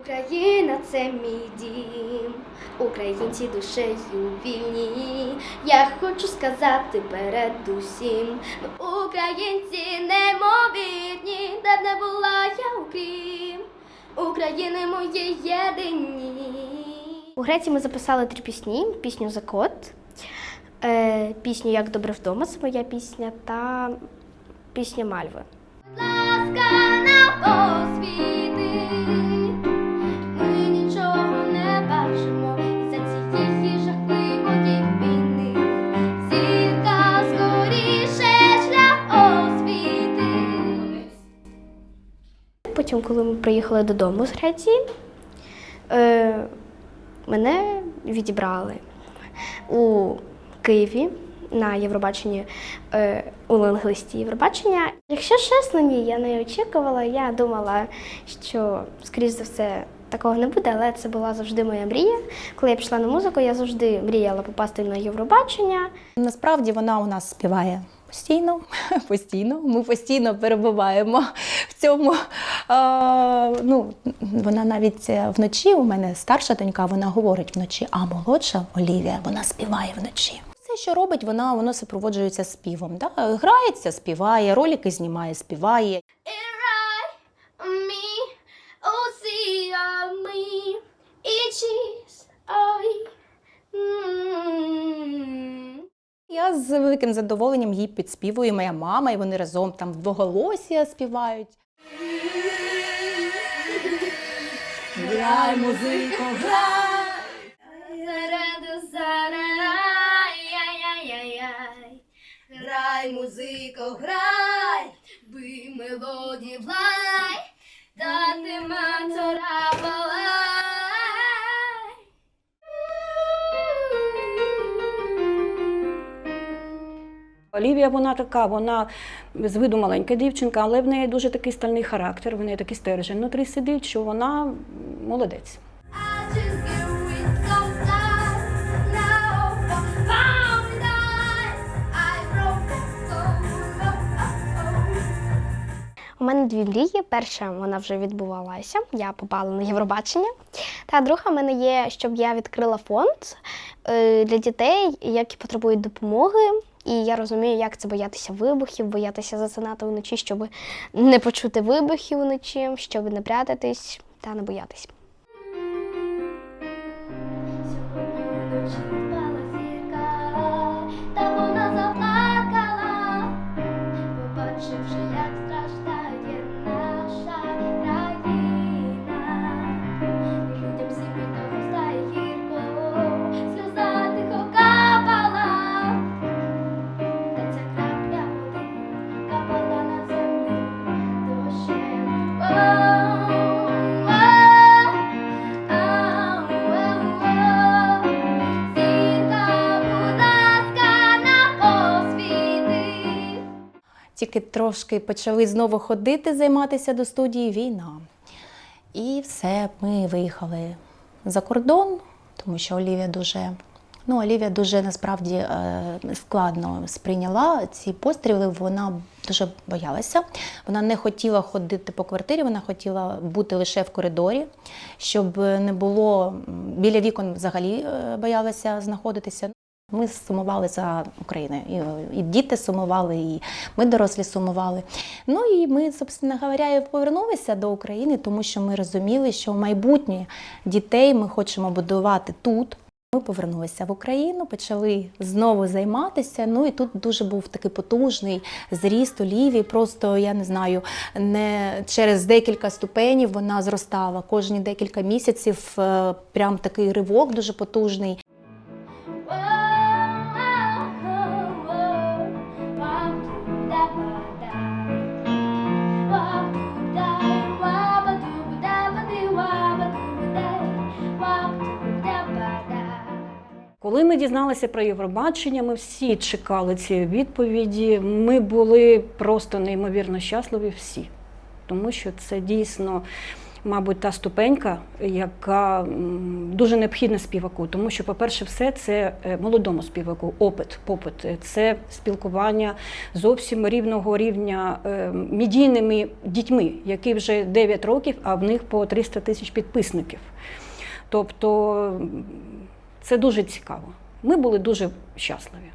Україна це мій дім, українці душею вільні. Я хочу сказати перед усім, українці неймовірні, де б не була я окрім України мої єдині. У Греції ми записали три пісні: пісню Закот, е, пісню Як добре вдома це моя пісня та пісня Мальви. Ласка на посвіти, Потім, коли ми приїхали додому з Греції, е, мене відібрали у Києві на Євробаченні е, у лингвисті Євробачення. Якщо чесно, ні, я не очікувала. Я думала, що, скоріш за все, такого не буде, але це була завжди моя мрія. Коли я пішла на музику, я завжди мріяла попасти на Євробачення. Насправді вона у нас співає постійно, постійно. Ми постійно перебуваємо в цьому. А, ну, вона навіть е, вночі, у мене старша донька, вона говорить вночі, а молодша Олівія, вона співає вночі. Все, що робить, вона воно супроводжується співом. Да? Грається, співає, ролики знімає, співає. me, oh see me, Я з великим задоволенням їй підспівую, моя мама, і вони разом там вдвоголосія співають. Грай, музико, грай! Грай, музико, грай, бий мелодії влай, та палай. Олівія вона така, вона з виду маленька дівчинка, але в неї дуже такий стальний характер, в неї такий стержень. Внутрі сидить, що вона молодець. У мене дві мрії. Перша вона вже відбувалася. Я попала на Євробачення. Та друга в мене є, щоб я відкрила фонд е, для дітей, які потребують допомоги. І я розумію, як це боятися вибухів, боятися засинати вночі, щоб не почути вибухів вночі, щоб не прятатись та не боятись. Тільки трошки почали знову ходити, займатися до студії війна. І все, ми виїхали за кордон, тому що Олівія дуже, ну, Олівія дуже насправді е, складно сприйняла ці постріли. Вона дуже боялася. Вона не хотіла ходити по квартирі, вона хотіла бути лише в коридорі, щоб не було біля вікон взагалі е, боялася знаходитися. Ми сумували за Україною. І, діти сумували, і ми дорослі сумували. Ну і ми, собственно говоря, повернулися до України, тому що ми розуміли, що майбутнє дітей ми хочемо будувати тут. Ми повернулися в Україну, почали знову займатися. Ну і тут дуже був такий потужний зріст Олівії. Просто я не знаю, не через декілька ступенів вона зростала. Кожні декілька місяців е, прям такий ривок дуже потужний. Коли ми дізналися про Євробачення, ми всі чекали цієї відповіді. Ми були просто неймовірно щасливі всі, тому що це дійсно мабуть, та ступенька, яка дуже необхідна співаку. Тому що, по-перше, все це е, молодому співаку, опит, попит, Е, це спілкування зовсім рівного рівня е, медійними дітьми, які вже 9 років, а в них по 300 тисяч підписників. Тобто це дуже цікаво. Ми були дуже щасливі.